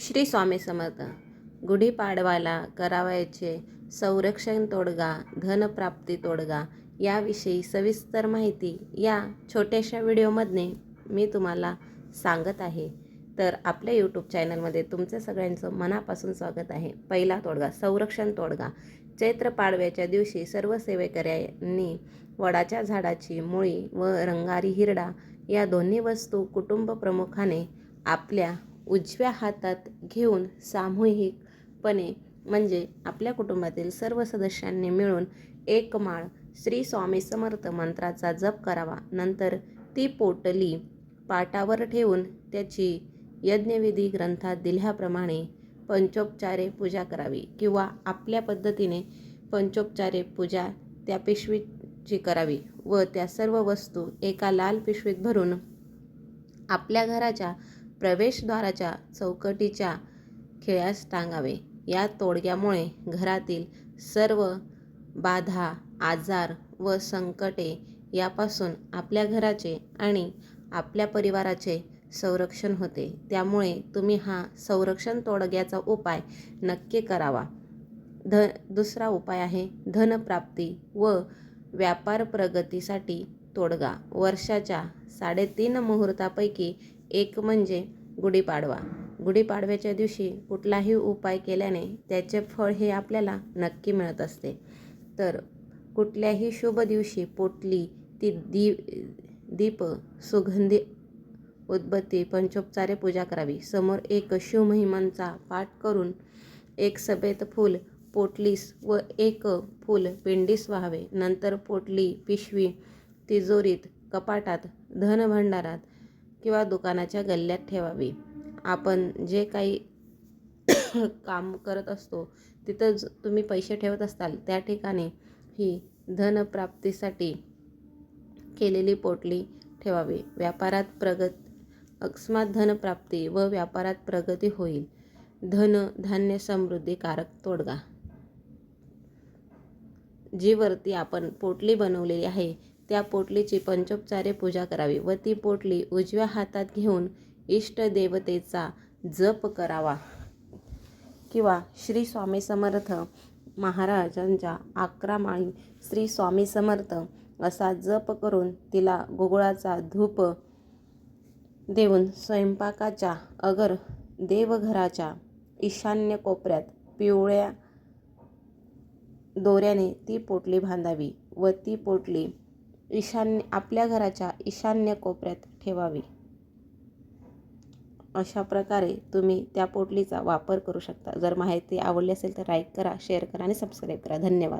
श्री स्वामी समर्थ. गुढीपाडवाला करावयाचे संरक्षण तोडगा धनप्राप्ती तोडगा याविषयी सविस्तर माहिती या छोट्याशा व्हिडिओमधने मी तुम्हाला सांगत आहे. तर आपल्या यूट्यूब चॅनलमध्ये तुमचं सगळ्यांचं मनापासून स्वागत आहे. पहिला तोडगा संरक्षण तोडगा. चैत्र पाडव्याच्या दिवशी सर्व सेवेकऱ्यांनी वडाच्या झाडाची मुळी व रंगारी हिरडा या दोन्ही वस्तू कुटुंब प्रमुखाने आपल्या उजव्या हातात घेऊन सामूहिकपणे म्हणजे आपल्या कुटुंबातील सर्व सदस्यांनी मिळून एक माळ श्री स्वामी समर्थ मंत्राचा जप करावा. नंतर ती पोटली पाटावर ठेवून त्याची यज्ञविधी ग्रंथात दिल्याप्रमाणे पंचोपचारे पूजा करावी किंवा आपल्या पद्धतीने पंचोपचारे पूजा त्या पिशवीची करावी व त्या सर्व वस्तू एका लाल पिशवीत भरून आपल्या घराच्या प्रवेशद्वाराच्या चौकटीच्या खिळ्यास टांगावे. या तोडग्यामुळे घरातील सर्व बाधा आजार व संकटे यापासून आपल्या घराचे आणि आपल्या परिवाराचे संरक्षण होते. त्यामुळे तुम्ही हा संरक्षण तोडग्याचा उपाय नक्की करावा. ध दुसरा उपाय आहे धनप्राप्ती व व्यापार प्रगतीसाठी तोडगा. वर्षाच्या साडेतीन मुहूर्तापैकी एक म्हणजे गुढीपाडवा. गुढीपाडव्याच्या दिवशी कुठलाही उपाय केल्याने त्याचे फळ हे आपल्याला नक्की मिळत असते. तर कुठल्याही शुभ दिवशी पोटली ती दी दीप सुगंधी उदबत्ती पंचोपचारे पूजा करावी. समोर एक शिवमहिमांचा पाठ करून एक सफेद फूल पोटलीस व एक फूल पिंडीस व्हावे. नंतर पोटली पिशवी तिजोरीत कपाटात धनभंडारात किंवा दुकानाच्या गल्ल्यात ठेवावी. आपण जे काही काम करत असतो तिथं तुम्ही पैसे ठेवत असताल त्या ठिकाणी ही धनप्राप्तीसाठी केलेली पोटली ठेवावी. व्यापारात प्रगत अकस्मात धनप्राप्ती व व्यापारात प्रगती होईल. धन धान्य समृद्धीकारक तोडगा. जी वरती आपण पोटली बनवलेली आहे त्या पोटलीची पंचोपचारे पूजा करावी व ती पोटली उजव्या हातात घेऊन इष्टदेवतेचा जप करावा. किंवा श्री स्वामी समर्थ महाराजांच्या अकरा माळी श्री स्वामी समर्थ असा जप करून तिला गोगुळाचा धूप देऊन स्वयंपाकाच्या अगर देवघराच्या ईशान्य कोपऱ्यात पिवळ्या दोऱ्याने ती पोटली बांधावी व ती पोटली ईशान्य आपल्या घराच्या ईशान्य कोपऱ्यात ठेवावी. अशा प्रकारे तुम्ही त्या पोटलीचा वापर करू शकता. जर माहिती आवडली असेल तर लाईक करा शेअर करा आणि सबस्क्राईब करा. धन्यवाद.